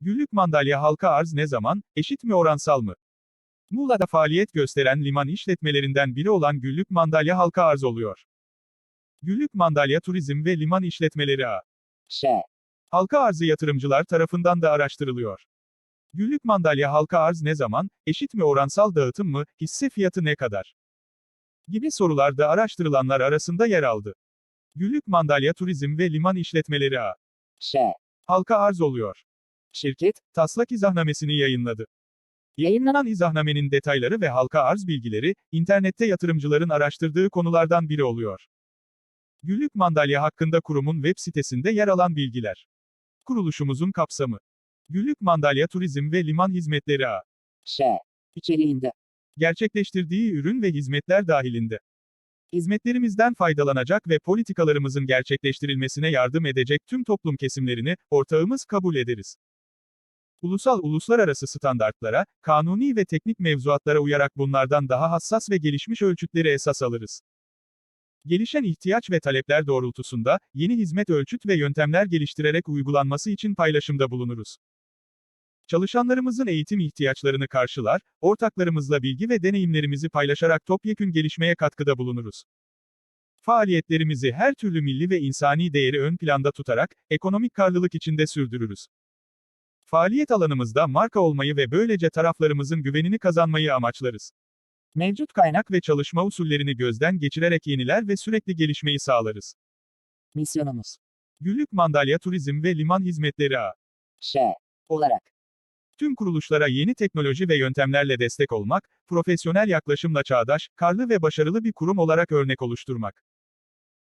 Güllük Mandalya halka arz ne zaman, eşit mi oransal mı? Muğla'da faaliyet gösteren liman işletmelerinden biri olan Güllük Mandalya halka arz oluyor. Güllük Mandalya Turizm ve Liman İşletmeleri A. Ş. Halka arzı yatırımcılar tarafından da araştırılıyor. Güllük Mandalya halka arz ne zaman, eşit mi oransal dağıtım mı, hisse fiyatı ne kadar? Gibi sorular da araştırılanlar arasında yer aldı. Güllük Mandalya Turizm ve Liman İşletmeleri A. Ş. Halka arz oluyor. Şirket, taslak izahnamesini yayınladı. Yayınlanan izahnamenin detayları ve halka arz bilgileri, internette yatırımcıların araştırdığı konulardan biri oluyor. Güllük Mandalya hakkında kurumun web sitesinde yer alan bilgiler. Kuruluşumuzun kapsamı. Güllük Mandalya Turizm ve Liman Hizmetleri A. Ş. İçeriğinde. Gerçekleştirdiği ürün ve hizmetler dahilinde. Hizmetlerimizden faydalanacak ve politikalarımızın gerçekleştirilmesine yardım edecek tüm toplum kesimlerini, ortağımız kabul ederiz. Ulusal uluslararası standartlara, kanuni ve teknik mevzuatlara uyarak bunlardan daha hassas ve gelişmiş ölçütleri esas alırız. Gelişen ihtiyaç ve talepler doğrultusunda, yeni hizmet ölçüt ve yöntemler geliştirerek uygulanması için paylaşımda bulunuruz. Çalışanlarımızın eğitim ihtiyaçlarını karşılar, ortaklarımızla bilgi ve deneyimlerimizi paylaşarak topyekün gelişmeye katkıda bulunuruz. Faaliyetlerimizi her türlü milli ve insani değeri ön planda tutarak, ekonomik karlılık içinde sürdürürüz. Faaliyet alanımızda marka olmayı ve böylece taraflarımızın güvenini kazanmayı amaçlarız. Mevcut kaynak ve çalışma usullerini gözden geçirerek yeniler ve sürekli gelişmeyi sağlarız. Misyonumuz. Güllük Mandalya Turizm ve Liman Hizmetleri A. Ş. Olarak. Tüm kuruluşlara yeni teknoloji ve yöntemlerle destek olmak, profesyonel yaklaşımla çağdaş, karlı ve başarılı bir kurum olarak örnek oluşturmak.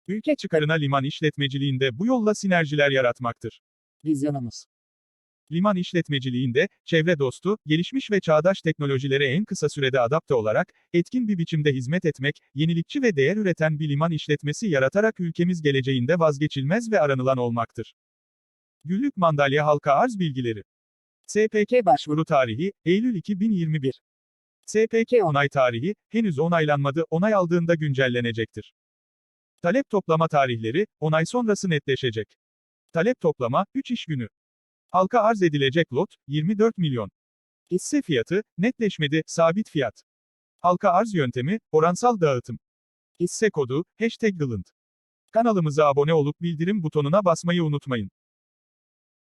Ülke çıkarına liman işletmeciliğinde bu yolla sinerjiler yaratmaktır. Vizyonumuz. Liman işletmeciliğinde, çevre dostu, gelişmiş ve çağdaş teknolojilere en kısa sürede adapte olarak, etkin bir biçimde hizmet etmek, yenilikçi ve değer üreten bir liman işletmesi yaratarak ülkemiz geleceğinde vazgeçilmez ve aranılan olmaktır. Güllük Mandalya Halka Arz Bilgileri SPK başvuru tarihi, Eylül 2021. SPK onay tarihi, henüz onaylanmadı, onay aldığında güncellenecektir. Talep toplama tarihleri, onay sonrası netleşecek. Talep toplama, 3 iş günü. Halka arz edilecek lot, 24 milyon. Hisse fiyatı, netleşmedi, sabit fiyat. Halka arz yöntemi, oransal dağıtım. Hisse kodu, hashtag Gılınt. Kanalımıza abone olup bildirim butonuna basmayı unutmayın.